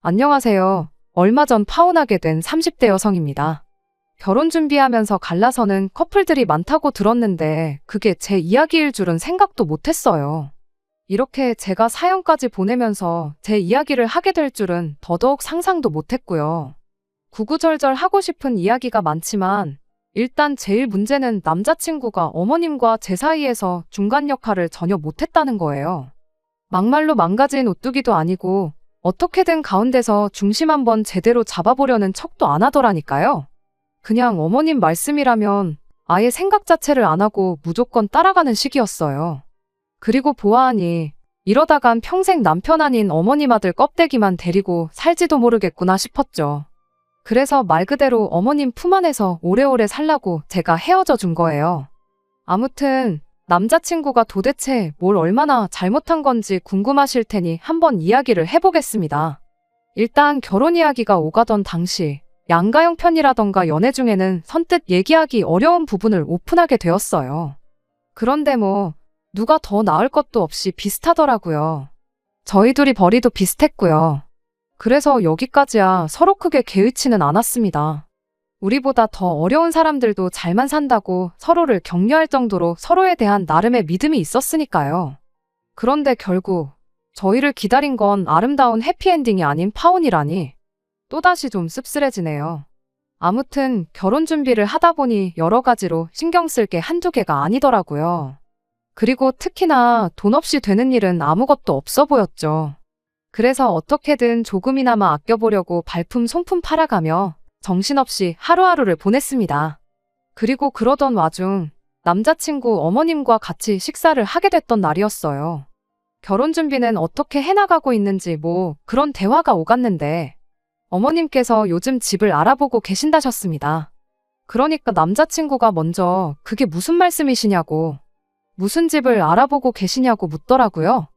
안녕하세요. 얼마 전 파혼하게 된 30대 여성입니다. 결혼 준비하면서 갈라서는 커플들이 많다고 들었는데 그게 제 이야기일 줄은 생각도 못했어요. 이렇게 제가 사연까지 보내면서 제 이야기를 하게 될 줄은 더더욱 상상도 못했고요. 구구절절 하고 싶은 이야기가 많지만 일단 제일 문제는 남자친구가 어머님과 제 사이에서 중간 역할을 전혀 못했다는 거예요. 막말로 망가진 오뚜기도 아니고 어떻게든 가운데서 중심 한번 제대로 잡아보려는 척도 안 하더라니까요. 그냥 어머님 말씀이라면 아예 생각 자체를 안 하고 무조건 따라가는 식이었어요. 그리고 보아하니 이러다간 평생 남편 아닌 어머님 아들 껍데기만 데리고 살지도 모르겠구나 싶었죠. 그래서 말 그대로 어머님 품 안에서 오래오래 살라고 제가 헤어져 준 거예요. 아무튼 남자친구가 도대체 뭘 얼마나 잘못한 건지 궁금하실 테니 한번 이야기를 해보겠습니다. 일단 결혼 이야기가 오가던 당시 양가영 편이라던가 연애 중에는 선뜻 얘기하기 어려운 부분을 오픈하게 되었어요. 그런데 뭐 누가 더 나을 것도 없이 비슷하더라고요. 저희 둘이 벌이도 비슷했고요. 그래서 여기까지야 서로 크게 개의치는 않았습니다. 우리보다 더 어려운 사람들도 잘만 산다고 서로를 격려할 정도로 서로에 대한 나름의 믿음이 있었으니까요. 그런데 결국 저희를 기다린 건 아름다운 해피엔딩이 아닌 파혼이라니 또다시 좀 씁쓸해지네요. 아무튼 결혼 준비를 하다 보니 여러 가지로 신경 쓸 게 한두 개가 아니더라고요. 그리고 특히나 돈 없이 되는 일은 아무것도 없어 보였죠. 그래서 어떻게든 조금이나마 아껴보려고 발품 송품 팔아가며 정신없이 하루하루를 보냈습니다. 그리고 그러던 와중 남자친구 어머님과 같이 식사를 하게 됐던 날이었어요. 결혼 준비는 어떻게 해나가고 있는지 뭐 그런 대화가 오갔는데 어머님께서 요즘 집을 알아보고 계신다셨습니다. 그러니까 남자친구가 먼저 그게 무슨 말씀이시냐고 무슨 집을 알아보고 계시냐고 묻더라고요.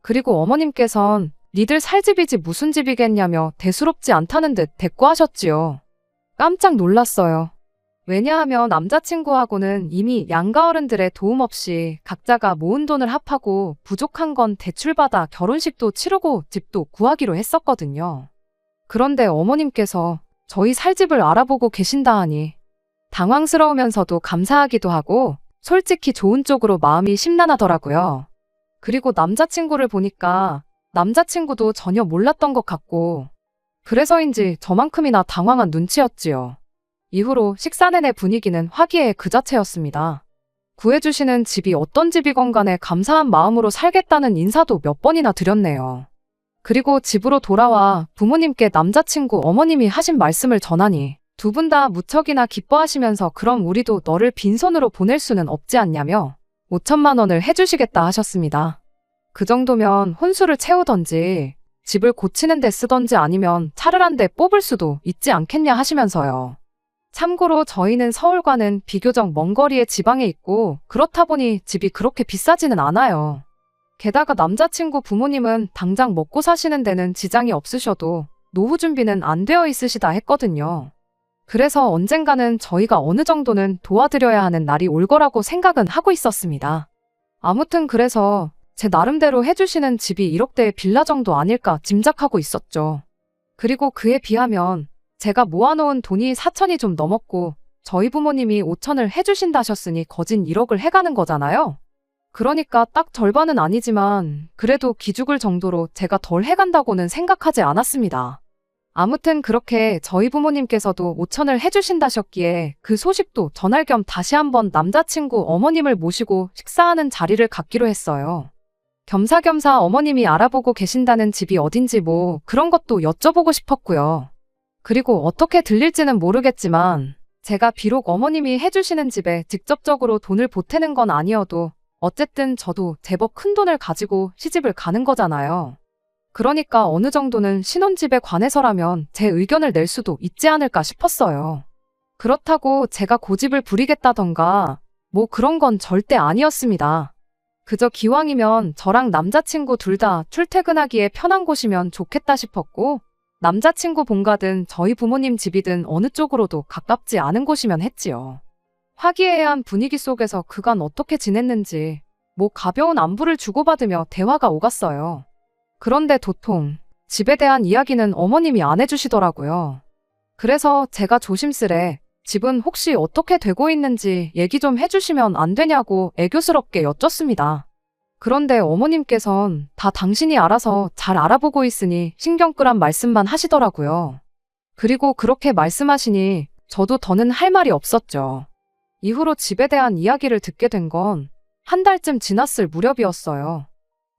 그리고 어머님께선 니들 살 집이지 무슨 집이겠냐며 대수롭지 않다는 듯 대꾸하셨지요. 깜짝 놀랐어요. 왜냐하면 남자친구하고는 이미 양가 어른들의 도움 없이 각자가 모은 돈을 합하고 부족한 건 대출받아 결혼식도 치르고 집도 구하기로 했었거든요. 그런데 어머님께서 저희 살 집을 알아보고 계신다 하니 당황스러우면서도 감사하기도 하고 솔직히 좋은 쪽으로 마음이 심란하더라고요. 그리고 남자친구를 보니까 남자친구도 전혀 몰랐던 것 같고 그래서인지 저만큼이나 당황한 눈치였지요. 이후로 식사 내내 분위기는 화기애애 그 자체였습니다. 구해주시는 집이 어떤 집이건 간에 감사한 마음으로 살겠다는 인사도 몇 번이나 드렸네요. 그리고 집으로 돌아와 부모님께 남자친구 어머님이 하신 말씀을 전하니 두 분 다 무척이나 기뻐하시면서 그럼 우리도 너를 빈손으로 보낼 수는 없지 않냐며 5천만 원을 해주시겠다 하셨습니다. 그 정도면 혼수를 채우던지 집을 고치는 데 쓰던지 아니면 차를 한 대 뽑을 수도 있지 않겠냐 하시면서요. 참고로 저희는 서울과는 비교적 먼 거리의 지방에 있고 그렇다 보니 집이 그렇게 비싸지는 않아요. 게다가 남자친구 부모님은 당장 먹고 사시는 데는 지장이 없으셔도 노후 준비는 안 되어 있으시다 했거든요. 그래서 언젠가는 저희가 어느 정도는 도와드려야 하는 날이 올 거라고 생각은 하고 있었습니다. 아무튼 그래서 제 나름대로 해주시는 집이 1억대의 빌라 정도 아닐까 짐작하고 있었죠. 그리고 그에 비하면 제가 모아놓은 돈이 4천이 좀 넘었고 저희 부모님이 5천을 해주신다셨으니 거진 1억을 해가는 거잖아요. 그러니까 딱 절반은 아니지만 그래도 기죽을 정도로 제가 덜 해간다고는 생각하지 않았습니다. 아무튼 그렇게 저희 부모님께서도 5천을 해주신다셨기에 그 소식도 전할 겸 다시 한번 남자친구 어머님을 모시고 식사하는 자리를 갖기로 했어요. 겸사겸사 어머님이 알아보고 계신다는 집이 어딘지 뭐 그런 것도 여쭤보고 싶었고요. 그리고 어떻게 들릴지는 모르겠지만 제가 비록 어머님이 해주시는 집에 직접적으로 돈을 보태는 건 아니어도 어쨌든 저도 제법 큰 돈을 가지고 시집을 가는 거잖아요. 그러니까 어느 정도는 신혼집에 관해서라면 제 의견을 낼 수도 있지 않을까 싶었어요. 그렇다고 제가 고집을 부리겠다던가 뭐 그런 건 절대 아니었습니다. 그저 기왕이면 저랑 남자친구 둘 다 출퇴근하기에 편한 곳이면 좋겠다 싶었고 남자친구 본가든 저희 부모님 집이든 어느 쪽으로도 가깝지 않은 곳이면 했지요. 화기애애한 분위기 속에서 그간 어떻게 지냈는지 뭐 가벼운 안부를 주고받으며 대화가 오갔어요. 그런데 도통 집에 대한 이야기는 어머님이 안 해주시더라고요. 그래서 제가 조심스레 집은 혹시 어떻게 되고 있는지 얘기 좀 해주시면 안 되냐고 애교스럽게 여쭙습니다. 그런데 어머님께선 다 당신이 알아서 잘 알아보고 있으니 신경 끄란 말씀만 하시더라고요. 그리고 그렇게 말씀하시니 저도 더는 할 말이 없었죠. 이후로 집에 대한 이야기를 듣게 된 건 한 달쯤 지났을 무렵이었어요.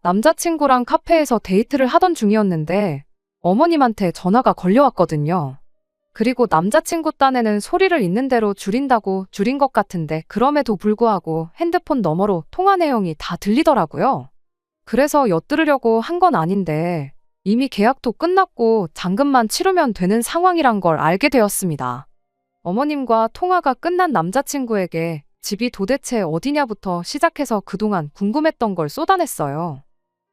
남자친구랑 카페에서 데이트를 하던 중이었는데 어머님한테 전화가 걸려왔거든요. 그리고 남자친구 딴에는 소리를 있는 대로 줄인다고 줄인 것 같은데 그럼에도 불구하고 핸드폰 너머로 통화 내용이 다 들리더라고요. 그래서 엿들으려고 한 건 아닌데 이미 계약도 끝났고 잔금만 치르면 되는 상황이란 걸 알게 되었습니다. 어머님과 통화가 끝난 남자친구에게 집이 도대체 어디냐부터 시작해서 그동안 궁금했던 걸 쏟아냈어요.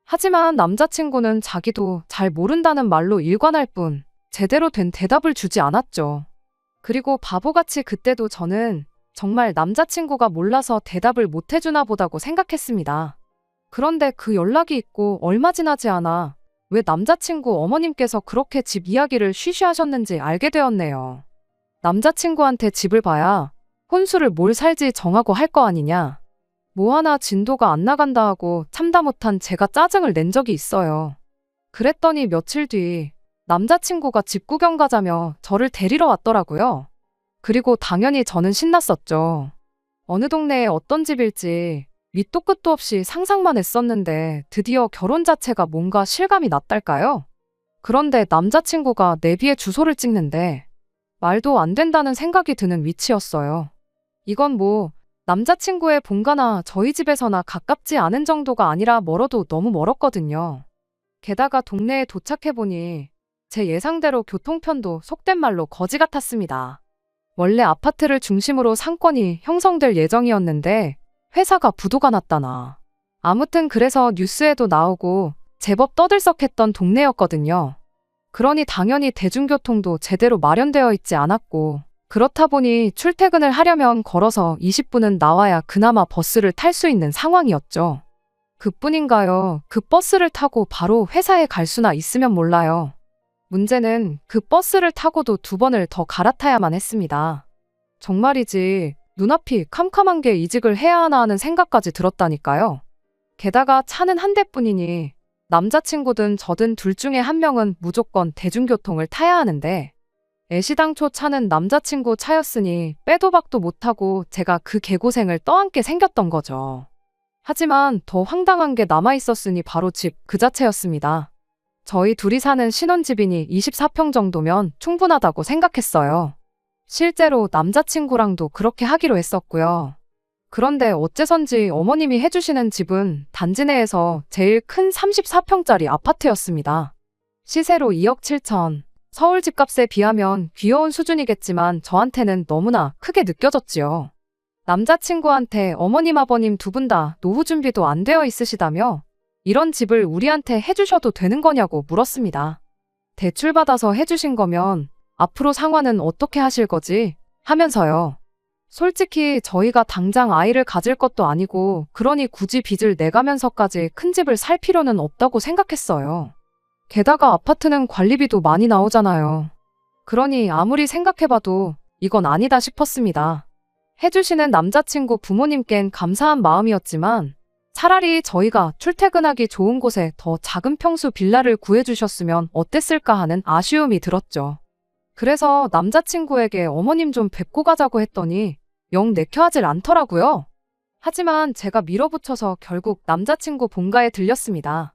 하지만 남자친구는 자기도 잘 모른다는 말로 일관할 뿐 제대로 된 대답을 주지 않았죠. 그리고 바보같이 그때도 저는 정말 남자친구가 몰라서 대답을 못 해주나 보다고 생각했습니다. 그런데 그 연락이 있고 얼마 지나지 않아 왜 남자친구 어머님께서 그렇게 집 이야기를 쉬쉬 하셨는지 알게 되었네요. 남자친구한테 집을 봐야 혼수를 뭘 살지 정하고 할 거 아니냐. 뭐 하나 진도가 안 나간다 하고 참다 못한 제가 짜증을 낸 적이 있어요. 그랬더니 며칠 뒤 남자친구가 집 구경 가자며 저를 데리러 왔더라고요. 그리고 당연히 저는 신났었죠. 어느 동네에 어떤 집일지 밑도 끝도 없이 상상만 했었는데 드디어 결혼 자체가 뭔가 실감이 났달까요? 그런데 남자친구가 내비에 주소를 찍는데 말도 안 된다는 생각이 드는 위치였어요. 이건 뭐 남자친구의 본가나 저희 집에서나 가깝지 않은 정도가 아니라 멀어도 너무 멀었거든요. 게다가 동네에 도착해보니 제 예상대로 교통편도 속된 말로 거지 같았습니다. 원래 아파트를 중심으로 상권이 형성될 예정이었는데 회사가 부도가 났다나. 아무튼 그래서 뉴스에도 나오고 제법 떠들썩했던 동네였거든요. 그러니 당연히 대중교통도 제대로 마련되어 있지 않았고 그렇다 보니 출퇴근을 하려면 걸어서 20분은 나와야 그나마 버스를 탈 수 있는 상황이었죠. 그뿐인가요? 그 버스를 타고 바로 회사에 갈 수나 있으면 몰라요. 문제는 그 버스를 타고도 두 번을 더 갈아타야만 했습니다. 정말이지 눈앞이 캄캄한 게 이직을 해야 하나 하는 생각까지 들었다니까요. 게다가 차는 한 대뿐이니 남자친구든 저든 둘 중에 한 명은 무조건 대중교통을 타야 하는데 애시당초 차는 남자친구 차였으니 빼도 박도 못하고 제가 그 개고생을 떠안게 생겼던 거죠. 하지만 더 황당한 게 남아있었으니 바로 집 그 자체였습니다. 저희 둘이 사는 신혼집이니 24평 정도면 충분하다고 생각했어요. 실제로 남자친구랑도 그렇게 하기로 했었고요. 그런데 어째선지 어머님이 해주시는 집은 단지 내에서 제일 큰 34평짜리 아파트였습니다. 시세로 2억 7천. 서울 집값에 비하면 귀여운 수준이겠지만 저한테는 너무나 크게 느껴졌지요. 남자친구한테 어머님 아버님 두 분 다 노후 준비도 안 되어 있으시다며 이런 집을 우리한테 해주셔도 되는 거냐고 물었습니다. 대출 받아서 해주신 거면 앞으로 상환은 어떻게 하실 거지? 하면서요. 솔직히 저희가 당장 아이를 가질 것도 아니고 그러니 굳이 빚을 내가면서까지 큰 집을 살 필요는 없다고 생각했어요. 게다가 아파트는 관리비도 많이 나오잖아요. 그러니 아무리 생각해봐도 이건 아니다 싶었습니다. 해주시는 남자친구 부모님껜 감사한 마음이었지만 차라리 저희가 출퇴근하기 좋은 곳에 더 작은 평수 빌라를 구해주셨으면 어땠을까 하는 아쉬움이 들었죠. 그래서 남자친구에게 어머님 좀 뵙고 가자고 했더니 영 내켜하질 않더라고요. 하지만 제가 밀어붙여서 결국 남자친구 본가에 들렸습니다.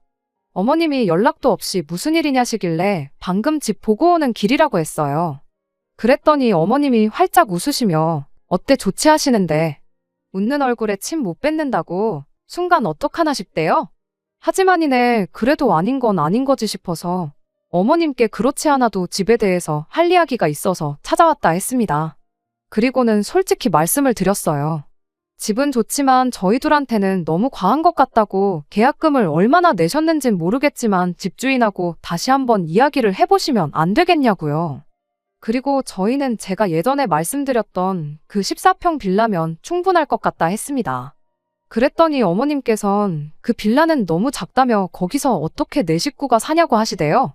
어머님이 연락도 없이 무슨 일이냐시길래 방금 집 보고 오는 길이라고 했어요. 그랬더니 어머님이 활짝 웃으시며 어때 좋지 하시는데 웃는 얼굴에 침 못 뱉는다고 순간 어떡하나 싶대요. 하지만이네 그래도 아닌 건 아닌 거지 싶어서 어머님께 그렇지 않아도 집에 대해서 할 이야기가 있어서 찾아왔다 했습니다. 그리고는 솔직히 말씀을 드렸어요. 집은 좋지만 저희 둘한테는 너무 과한 것 같다고 계약금을 얼마나 내셨는진 모르겠지만 집주인하고 다시 한번 이야기를 해보시면 안 되겠냐고요. 그리고 저희는 제가 예전에 말씀드렸던 그 14평 빌라면 충분할 것 같다 했습니다. 그랬더니 어머님께선 그 빌라는 너무 작다며 거기서 어떻게 내 식구가 사냐고 하시대요.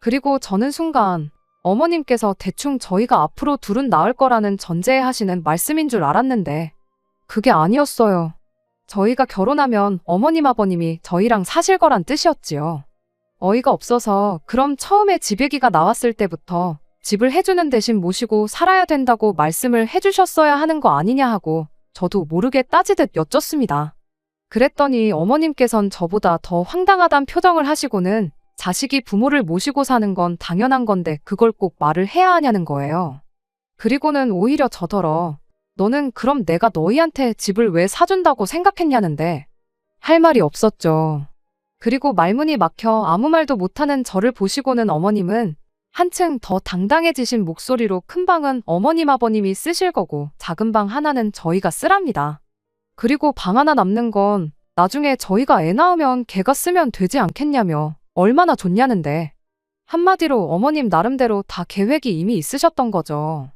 그리고 저는 순간 어머님께서 대충 저희가 앞으로 둘은 나을 거라는 전제에 하시는 말씀인 줄 알았는데 그게 아니었어요. 저희가 결혼하면 어머님 아버님이 저희랑 사실 거란 뜻이었지요. 어이가 없어서 그럼 처음에 집 얘기가 나왔을 때부터 집을 해주는 대신 모시고 살아야 된다고 말씀을 해주셨어야 하는 거 아니냐 하고 저도 모르게 따지듯 여쭙습니다. 그랬더니 어머님께선 저보다 더 황당하단 표정을 하시고는 자식이 부모를 모시고 사는 건 당연한 건데 그걸 꼭 말을 해야 하냐는 거예요. 그리고는 오히려 저더러 너는 그럼 내가 너희한테 집을 왜 사준다고 생각했냐는데 할 말이 없었죠. 그리고 말문이 막혀 아무 말도 못하는 저를 보시고는 어머님은 한층 더 당당해지신 목소리로 큰 방은 어머님 아버님이 쓰실 거고 작은 방 하나는 저희가 쓰랍니다. 그리고 방 하나 남는 건 나중에 저희가 애 낳으면 걔가 쓰면 되지 않겠냐며 얼마나 좋냐는데 한마디로 어머님 나름대로 다 계획이 이미 있으셨던 거죠.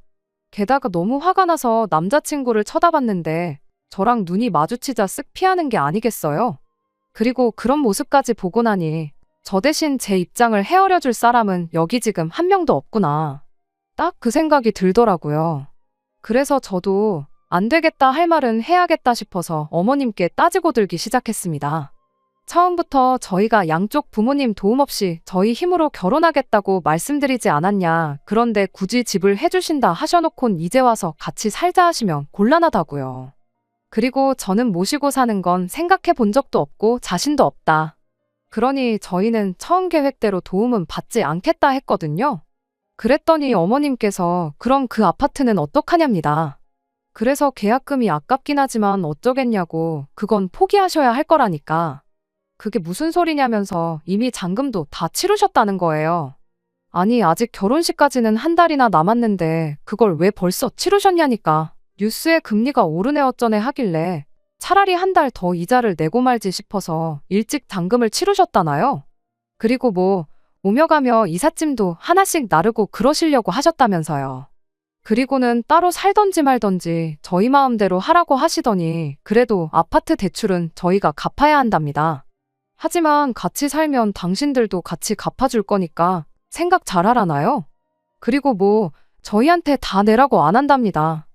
게다가 너무 화가 나서 남자친구를 쳐다봤는데 저랑 눈이 마주치자 쓱 피하는 게 아니겠어요? 그리고 그런 모습까지 보고 나니 저 대신 제 입장을 헤아려 줄 사람은 여기 지금 한 명도 없구나. 딱 그 생각이 들더라고요. 그래서 저도 안 되겠다 할 말은 해야겠다 싶어서 어머님께 따지고 들기 시작했습니다. 처음부터 저희가 양쪽 부모님 도움 없이 저희 힘으로 결혼하겠다고 말씀드리지 않았냐. 그런데 굳이 집을 해주신다 하셔놓곤 이제 와서 같이 살자 하시면 곤란하다고요. 그리고 저는 모시고 사는 건 생각해 본 적도 없고 자신도 없다. 그러니 저희는 처음 계획대로 도움은 받지 않겠다 했거든요. 그랬더니 어머님께서 그럼 그 아파트는 어떡하냐입니다. 그래서 계약금이 아깝긴 하지만 어쩌겠냐고 그건 포기하셔야 할 거라니까. 그게 무슨 소리냐면서 이미 잔금도 다 치르셨다는 거예요. 아니, 아직 결혼식까지는 한 달이나 남았는데 그걸 왜 벌써 치르셨냐니까. 뉴스에 금리가 오르네 어쩌네 하길래 차라리 한 달 더 이자를 내고 말지 싶어서 일찍 잔금을 치르셨다나요? 그리고 뭐, 오며 가며 이삿짐도 하나씩 나르고 그러시려고 하셨다면서요. 그리고는 따로 살던지 말던지 저희 마음대로 하라고 하시더니 그래도 아파트 대출은 저희가 갚아야 한답니다. 하지만 같이 살면 당신들도 같이 갚아줄 거니까 생각 잘 하라나요? 그리고 뭐 저희한테 다 내라고 안 한답니다.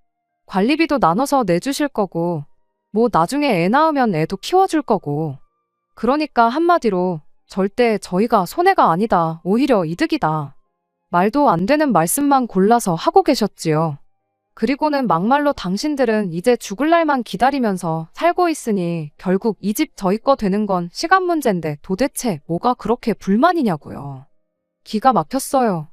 관리비도 나눠서 내주실 거고 뭐 나중에 애 낳으면 애도 키워줄 거고 그러니까 한마디로 절대 저희가 손해가 아니다. 오히려 이득이다. 말도 안 되는 말씀만 골라서 하고 계셨지요. 그리고는 막말로 당신들은 이제 죽을 날만 기다리면서 살고 있으니 결국 이 집 저희 거 되는 건 시간 문제인데 도대체 뭐가 그렇게 불만이냐고요. 기가 막혔어요.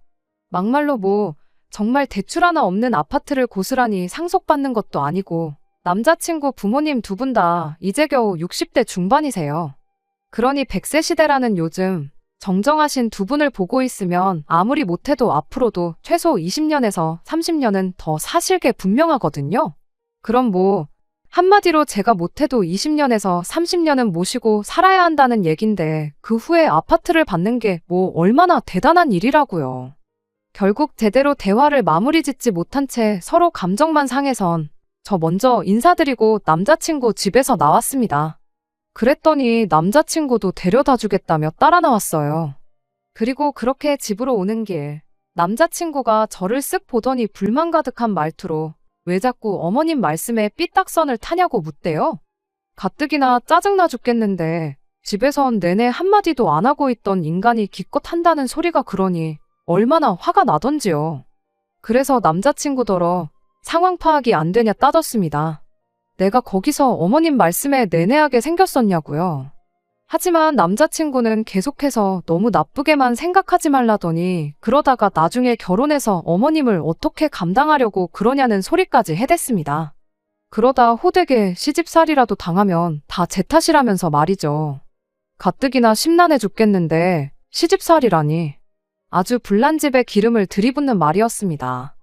막말로 뭐 정말 대출 하나 없는 아파트를 고스란히 상속받는 것도 아니고 남자친구 부모님 두 분 다 이제 겨우 60대 중반이세요. 그러니 100세 시대라는 요즘 정정하신 두 분을 보고 있으면 아무리 못해도 앞으로도 최소 20년에서 30년은 더 사실 게 분명하거든요. 그럼 뭐, 한마디로 제가 못해도 20년에서 30년은 모시고 살아야 한다는 얘긴데 그 후에 아파트를 받는 게 뭐 얼마나 대단한 일이라고요. 결국 제대로 대화를 마무리 짓지 못한 채 서로 감정만 상해선 저 먼저 인사드리고 남자친구 집에서 나왔습니다. 그랬더니 남자친구도 데려다 주겠다며 따라 나왔어요. 그리고 그렇게 집으로 오는 길, 남자친구가 저를 쓱 보더니 불만 가득한 말투로 왜 자꾸 어머님 말씀에 삐딱선을 타냐고 묻대요. 가뜩이나 짜증나 죽겠는데 집에선 내내 한마디도 안 하고 있던 인간이 기껏 한다는 소리가 그러니 얼마나 화가 나던지요. 그래서 남자친구더러 상황 파악이 안 되냐 따졌습니다. 내가 거기서 어머님 말씀에 내내하게 생겼었냐고요. 하지만 남자친구는 계속해서 너무 나쁘게만 생각하지 말라더니 그러다가 나중에 결혼해서 어머님을 어떻게 감당하려고 그러냐는 소리까지 해댔습니다. 그러다 호되게 시집살이라도 당하면 다 제 탓이라면서 말이죠. 가뜩이나 심란해 죽겠는데 시집살이라니. 아주 불난 집에 기름을 들이붓는 말이었습니다.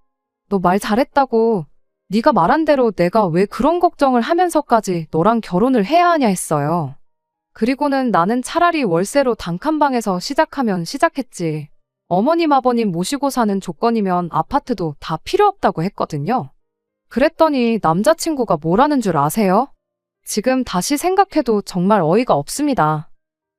너 말 잘했다고 네가 말한 대로 내가 왜 그런 걱정을 하면서까지 너랑 결혼을 해야 하냐 했어요. 그리고는 나는 차라리 월세로 단칸방에서 시작하면 시작했지. 어머님 아버님 모시고 사는 조건이면 아파트도 다 필요 없다고 했거든요. 그랬더니 남자친구가 뭐라는 줄 아세요? 지금 다시 생각해도 정말 어이가 없습니다.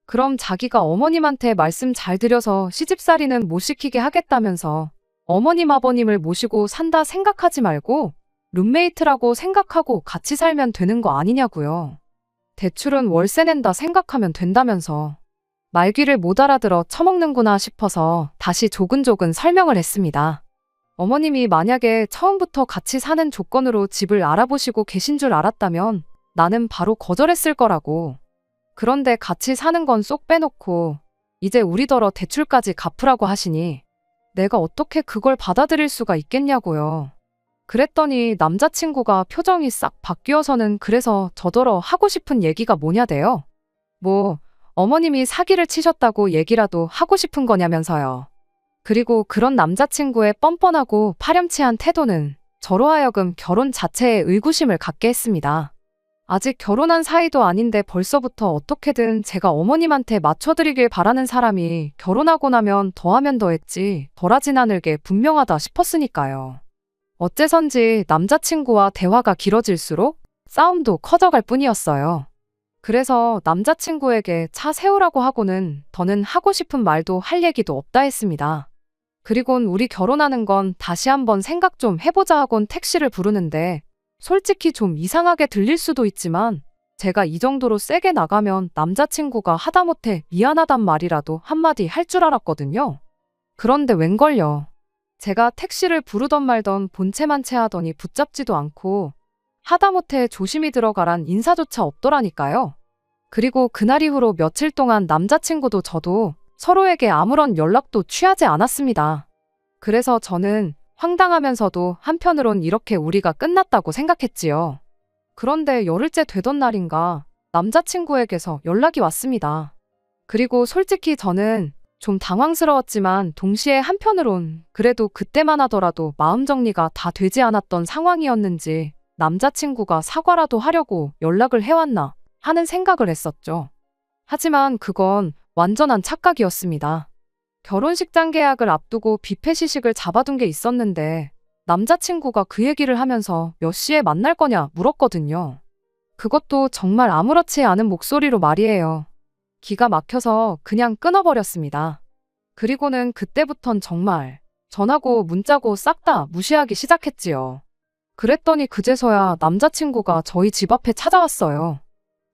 그럼 자기가 어머님한테 말씀 잘 드려서 시집살이는 못 시키게 하겠다면서 어머님 아버님을 모시고 산다 생각하지 말고 룸메이트라고 생각하고 같이 살면 되는 거 아니냐고요. 대출은 월세 낸다 생각하면 된다면서. 말귀를 못 알아들어 처먹는구나 싶어서 다시 조근조근 설명을 했습니다. 어머님이 만약에 처음부터 같이 사는 조건으로 집을 알아보시고 계신 줄 알았다면 나는 바로 거절했을 거라고. 그런데 같이 사는 건 쏙 빼놓고 이제 우리더러 대출까지 갚으라고 하시니 내가 어떻게 그걸 받아들일 수가 있겠냐고요. 그랬더니 남자친구가 표정이 싹 바뀌어서는 그래서 저더러 하고 싶은 얘기가 뭐냐대요. 뭐, 어머님이 사기를 치셨다고 얘기라도 하고 싶은 거냐면서요. 그리고 그런 남자친구의 뻔뻔하고 파렴치한 태도는 저로 하여금 결혼 자체에 의구심을 갖게 했습니다. 아직 결혼한 사이도 아닌데 벌써부터 어떻게든 제가 어머님한테 맞춰드리길 바라는 사람이 결혼하고 나면 더하면 더했지 덜하진 않을 게 분명하다 싶었으니까요. 어째선지 남자친구와 대화가 길어질수록 싸움도 커져갈 뿐이었어요. 그래서 남자친구에게 차 세우라고 하고는 더는 하고 싶은 말도 할 얘기도 없다 했습니다. 그리곤 우리 결혼하는 건 다시 한번 생각 좀 해보자 하곤 택시를 부르는데 솔직히 좀 이상하게 들릴 수도 있지만 제가 이 정도로 세게 나가면 남자친구가 하다못해 미안하단 말이라도 한마디 할 줄 알았거든요. 그런데 웬걸요. 제가 택시를 부르던 말던 본체만 채하더니 붙잡지도 않고 하다못해 조심히 들어가란 인사조차 없더라니까요. 그리고 그날 이후로 며칠 동안 남자친구도 저도 서로에게 아무런 연락도 취하지 않았습니다. 그래서 저는 황당하면서도 한편으론 이렇게 우리가 끝났다고 생각했지요. 그런데 열흘째 되던 날인가 남자친구에게서 연락이 왔습니다. 그리고 솔직히 저는 좀 당황스러웠지만 동시에 한편으론 그래도 그때만 하더라도 마음 정리가 다 되지 않았던 상황이었는지 남자친구가 사과라도 하려고 연락을 해왔나 하는 생각을 했었죠. 하지만 그건 완전한 착각이었습니다. 결혼식장 계약을 앞두고 뷔페 시식을 잡아둔 게 있었는데 남자친구가 그 얘기를 하면서 몇 시에 만날 거냐 물었거든요. 그것도 정말 아무렇지 않은 목소리로 말이에요. 기가 막혀서 그냥 끊어버렸습니다. 그리고는 그때부턴 정말 전하고 문자고 싹 다 무시하기 시작했지요. 그랬더니 그제서야 남자친구가 저희 집 앞에 찾아왔어요.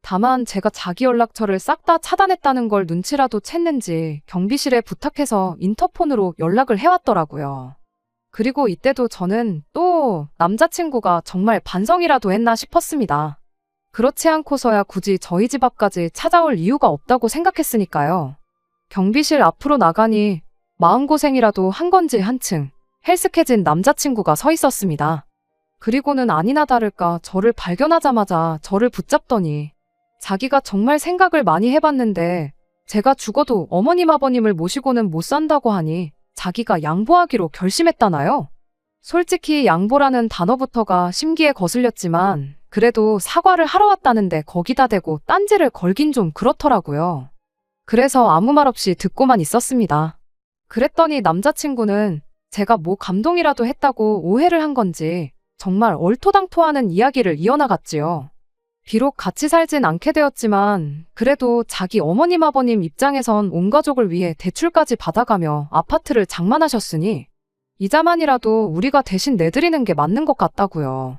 다만 제가 자기 연락처를 싹 다 차단했다는 걸 눈치라도 챘는지 경비실에 부탁해서 인터폰으로 연락을 해왔더라고요. 그리고 이때도 저는 또 남자친구가 정말 반성이라도 했나 싶었습니다. 그렇지 않고서야 굳이 저희 집 앞까지 찾아올 이유가 없다고 생각했으니까요. 경비실 앞으로 나가니 마음고생이라도 한 건지 한층 헬스케진 남자친구가 서 있었습니다. 그리고는 아니나 다를까 저를 발견하자마자 저를 붙잡더니 자기가 정말 생각을 많이 해봤는데 제가 죽어도 어머님 아버님을 모시고는 못 산다고 하니 자기가 양보하기로 결심했다나요? 솔직히 양보라는 단어부터가 심기에 거슬렸지만 그래도 사과를 하러 왔다는데 거기다 대고 딴지를 걸긴 좀 그렇더라고요. 그래서 아무 말 없이 듣고만 있었습니다. 그랬더니 남자친구는 제가 뭐 감동이라도 했다고 오해를 한 건지 정말 얼토당토하는 이야기를 이어나갔지요. 비록 같이 살진 않게 되었지만 그래도 자기 어머님 아버님 입장에선 온 가족을 위해 대출까지 받아가며 아파트를 장만하셨으니 이자만이라도 우리가 대신 내드리는 게 맞는 것 같다고요.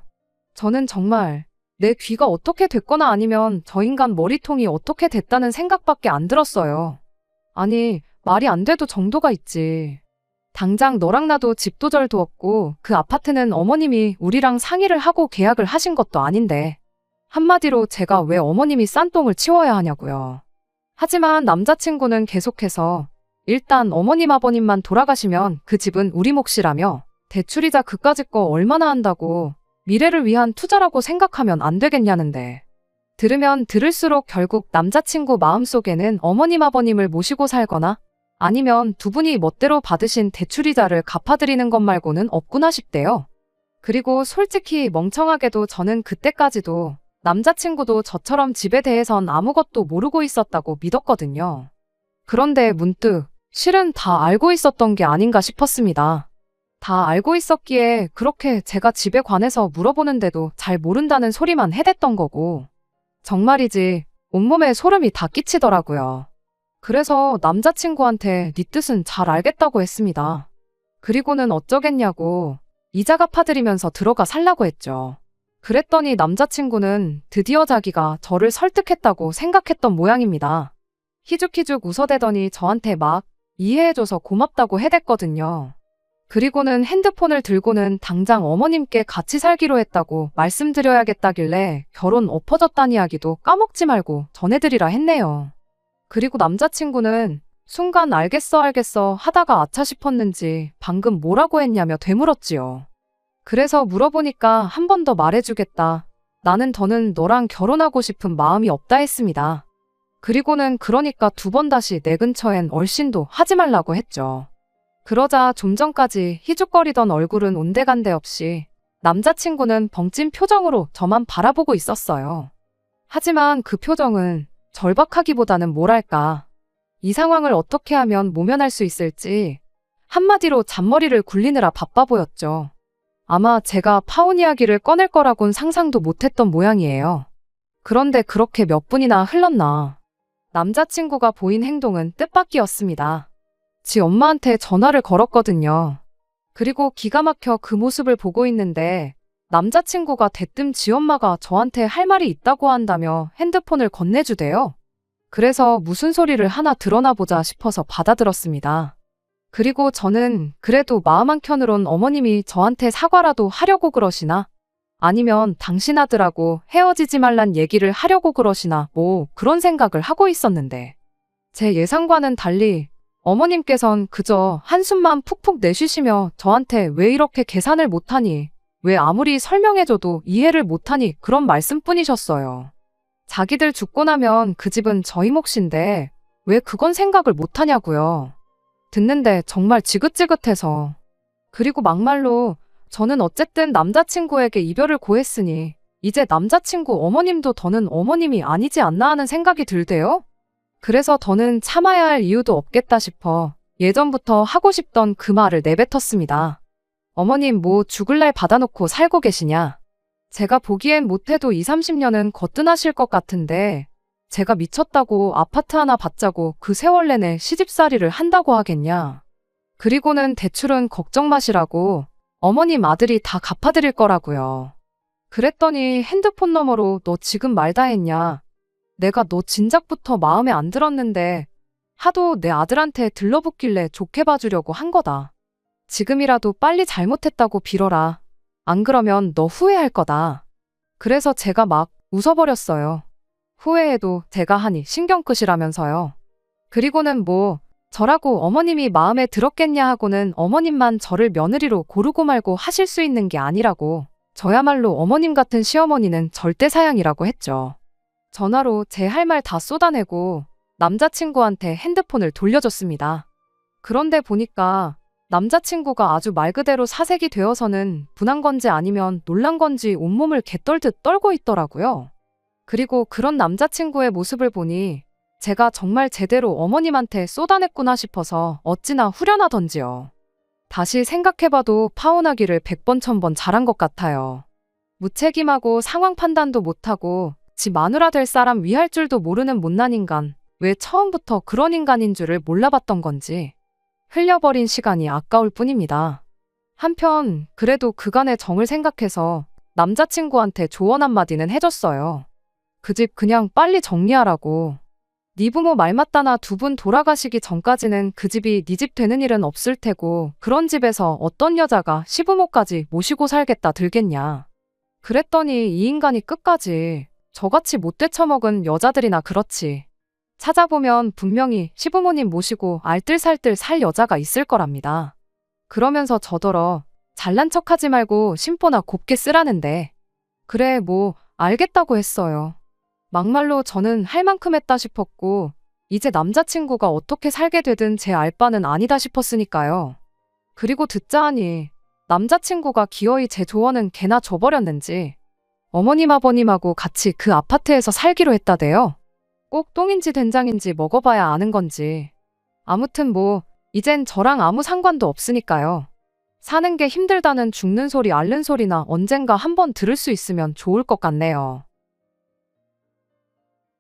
저는 정말 내 귀가 어떻게 됐거나 아니면 저 인간 머리통이 어떻게 됐다는 생각밖에 안 들었어요. 아니, 말이 안 돼도 정도가 있지. 당장 너랑 나도 집도 절도 없고 그 아파트는 어머님이 우리랑 상의를 하고 계약을 하신 것도 아닌데. 한마디로 제가 왜 어머님이 싼 똥을 치워야 하냐고요. 하지만 남자친구는 계속해서 일단 어머님 아버님만 돌아가시면 그 집은 우리 몫이라며 대출이자 그까짓 거 얼마나 한다고 미래를 위한 투자라고 생각하면 안 되겠냐는데. 들으면 들을수록 결국 남자친구 마음속에는 어머님 아버님을 모시고 살거나 아니면 두 분이 멋대로 받으신 대출이자를 갚아드리는 것 말고는 없구나 싶대요. 그리고 솔직히 멍청하게도 저는 그때까지도 남자친구도 저처럼 집에 대해선 아무것도 모르고 있었다고 믿었거든요. 그런데 문득 실은 다 알고 있었던 게 아닌가 싶었습니다. 다 알고 있었기에 그렇게 제가 집에 관해서 물어보는데도 잘 모른다는 소리만 해댔던 거고. 정말이지 온몸에 소름이 다 끼치더라고요. 그래서 남자친구한테 네 뜻은 잘 알겠다고 했습니다. 그리고는 어쩌겠냐고 이자 갚아드리면서 들어가 살라고 했죠. 그랬더니 남자친구는 드디어 자기가 저를 설득했다고 생각했던 모양입니다. 희죽희죽 웃어대더니 저한테 막 이해해줘서 고맙다고 해댔거든요. 그리고는 핸드폰을 들고는 당장 어머님께 같이 살기로 했다고 말씀드려야겠다길래 결혼 엎어졌다는 이야기도 까먹지 말고 전해드리라 했네요. 그리고 남자친구는 순간 알겠어 알겠어 하다가 아차 싶었는지 방금 뭐라고 했냐며 되물었지요. 그래서 물어보니까 한 번 더 말해주겠다. 나는 더는 너랑 결혼하고 싶은 마음이 없다 했습니다. 그리고는 그러니까 두 번 다시 내 근처엔 얼씬도 하지 말라고 했죠. 그러자 좀 전까지 희죽거리던 얼굴은 온데간데 없이 남자친구는 벙찐 표정으로 저만 바라보고 있었어요. 하지만 그 표정은 절박하기보다는 뭐랄까. 이 상황을 어떻게 하면 모면할 수 있을지 한마디로 잔머리를 굴리느라 바빠 보였죠. 아마 제가 파혼 이야기를 꺼낼 거라곤 상상도 못했던 모양이에요. 그런데 그렇게 몇 분이나 흘렀나. 남자친구가 보인 행동은 뜻밖이었습니다. 지 엄마한테 전화를 걸었거든요. 그리고 기가 막혀 그 모습을 보고 있는데 남자친구가 대뜸 지 엄마가 저한테 할 말이 있다고 한다며 핸드폰을 건네주대요. 그래서 무슨 소리를 하나 드러나 보자 싶어서 받아들었습니다. 그리고 저는 그래도 마음 한켠으론 어머님이 저한테 사과라도 하려고 그러시나? 아니면 당신 아들하고 헤어지지 말란 얘기를 하려고 그러시나? 뭐 그런 생각을 하고 있었는데. 제 예상과는 달리 어머님께선 그저 한숨만 푹푹 내쉬시며 저한테 왜 이렇게 계산을 못하니? 왜 아무리 설명해줘도 이해를 못하니? 그런 말씀뿐이셨어요. 자기들 죽고 나면 그 집은 저희 몫인데 왜 그건 생각을 못하냐고요. 듣는데 정말 지긋지긋해서. 그리고 막말로 저는 어쨌든 남자친구에게 이별을 고했으니 이제 남자친구 어머님도 더는 어머님이 아니지 않나 하는 생각이 들대요. 그래서 더는 참아야 할 이유도 없겠다 싶어 예전부터 하고 싶던 그 말을 내뱉었습니다. 어머님 뭐 죽을 날 받아놓고 살고 계시냐? 제가 보기엔 못해도 2, 30년은 거뜬하실 것 같은데 제가 미쳤다고 아파트 하나 받자고 그 세월 내내 시집살이를 한다고 하겠냐. 그리고는 대출은 걱정 마시라고 어머님 아들이 다 갚아드릴 거라고요. 그랬더니 핸드폰 너머로 너 지금 말 다 했냐. 내가 너 진작부터 마음에 안 들었는데 하도 내 아들한테 들러붙길래 좋게 봐주려고 한 거다. 지금이라도 빨리 잘못했다고 빌어라. 안 그러면 너 후회할 거다. 그래서 제가 막 웃어버렸어요. 후회해도 제가 하니 신경 끄시라면서요. 그리고는 뭐 저라고 어머님이 마음에 들었겠냐 하고는 어머님만 저를 며느리로 고르고 말고 하실 수 있는 게 아니라고 저야말로 어머님 같은 시어머니는 절대 사양이라고 했죠. 전화로 제 할 말 다 쏟아내고 남자친구한테 핸드폰을 돌려줬습니다. 그런데 보니까 남자친구가 아주 말 그대로 사색이 되어서는 분한 건지 아니면 놀란 건지 온몸을 개떨듯 떨고 있더라고요. 그리고 그런 남자친구의 모습을 보니 제가 정말 제대로 어머님한테 쏟아냈구나 싶어서 어찌나 후련하던지요. 다시 생각해봐도 파혼하기를 100번, 1000번 잘한 것 같아요. 무책임하고 상황 판단도 못하고 지 마누라 될 사람 위할 줄도 모르는 못난 인간. 왜 처음부터 그런 인간인 줄을 몰라봤던 건지. 흘려버린 시간이 아까울 뿐입니다. 한편 그래도 그간의 정을 생각해서 남자친구한테 조언 한마디는 해줬어요. 그 집 그냥 빨리 정리하라고. 네 부모 말 맞다나 두 분 돌아가시기 전까지는 그 집이 네 집 되는 일은 없을 테고 그런 집에서 어떤 여자가 시부모까지 모시고 살겠다 들겠냐. 그랬더니 이 인간이 끝까지 저같이 못 되쳐먹은 여자들이나 그렇지. 찾아보면 분명히 시부모님 모시고 알뜰살뜰 살 여자가 있을 거랍니다. 그러면서 저더러 잘난 척하지 말고 심보나 곱게 쓰라는데. 그래 뭐 알겠다고 했어요. 막말로 저는 할 만큼 했다 싶었고 이제 남자친구가 어떻게 살게 되든 제 알바는 아니다 싶었으니까요. 그리고 듣자 하니 남자친구가 기어이 제 조언은 개나 줘버렸는지 어머님 아버님하고 같이 그 아파트에서 살기로 했다대요. 꼭 똥인지 된장인지 먹어봐야 아는 건지. 아무튼 뭐 이젠 저랑 아무 상관도 없으니까요. 사는 게 힘들다는 죽는 소리 앓는 소리나 언젠가 한번 들을 수 있으면 좋을 것 같네요.